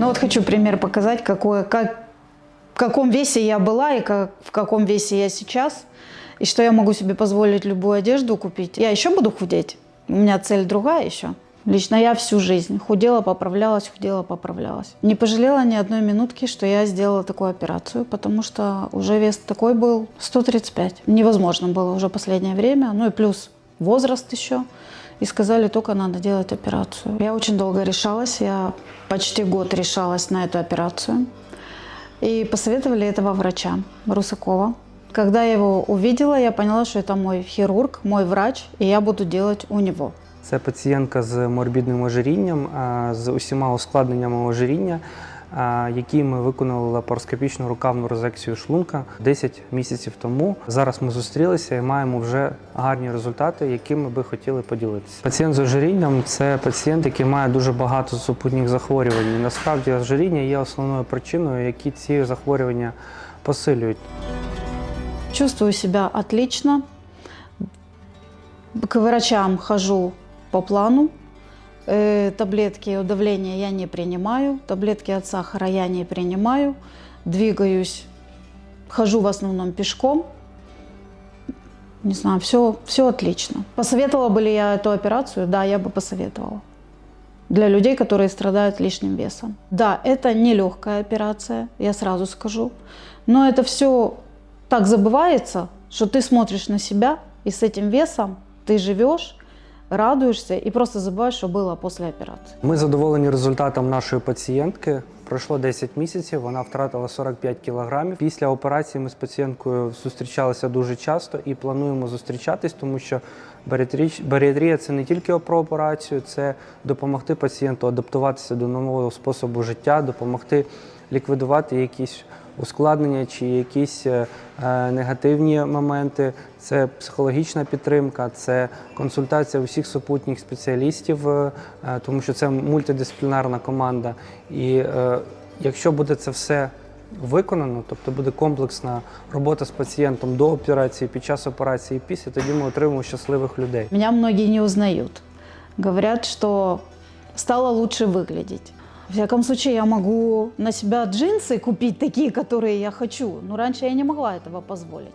Ну вот хочу пример показать, какое, как, в каком весе я была и как, в каком весе я сейчас. И что я могу себе позволить любую одежду купить. Я еще буду худеть. У меня цель другая еще. Лично я всю жизнь худела, поправлялась, худела, поправлялась. Не пожалела ни одной минутки, что я сделала такую операцию, потому что уже вес такой был 135. Невозможно было уже последнее время. Ну и плюс возраст еще. И сказали, только надо делать операцию. Я очень долго решалась, я почти год решалась на эту операцию. И посоветовали этого врача Русакова. Когда я его увидела, я поняла, что это мой хирург, мой врач, и я буду делать у него. Це пацієнтка з морбідним ожирінням, а, з усіма ускладненнями ожиріння, Які ми виконали лапароскопічну рукавну резекцію шлунка 10 місяців тому. Зараз ми зустрілися і маємо вже гарні результати, якими би хотіли поділитися. Пацієнт з ожирінням це пацієнт, який має дуже багато супутніх захворювань. Насправді ожиріння є основною причиною, які ці захворювання посилюють. Чувствую себя отлично. К врачам хожу по плану. Э, таблетки от давления я не принимаю. Таблетки от сахара я не принимаю. Двигаюсь, хожу в основном пешком. Не знаю, все, все отлично. Посоветовала бы ли я эту операцию? Да, я бы посоветовала. Для людей, которые страдают лишним весом. Да, это нелегкая операция, я сразу скажу. Но это все так забывается, что ты смотришь на себя, и с этим весом ты живешь, радуешься и просто забываешь, что было после операции. Ми задоволені результатом нашої пацієнтки. Пройшло 10 місяців, вона втратила 45 кілограмів. Після операції ми з пацієнткою зустрічалися дуже часто і плануємо зустрічатись, тому що баріатрія це не тільки про операцію, це допомогти пацієнту адаптуватися до нового способу життя, допомогти ліквідувати якісь ускладнення чи якісь е, е, негативні моменти. Це психологічна підтримка, це консультація усіх супутніх спеціалістів, е, тому що це мультидисциплінарна команда. І якщо буде це все виконано, тобто буде комплексна робота з пацієнтом до операції, під час операції після, тоді ми отримаємо щасливих людей. Меня многие не узнают. Говорят, что стало лучше выглядеть. В всяком случае, я могу на себя джинсы купить такие, которые я хочу. Но раньше я не могла этого позволить.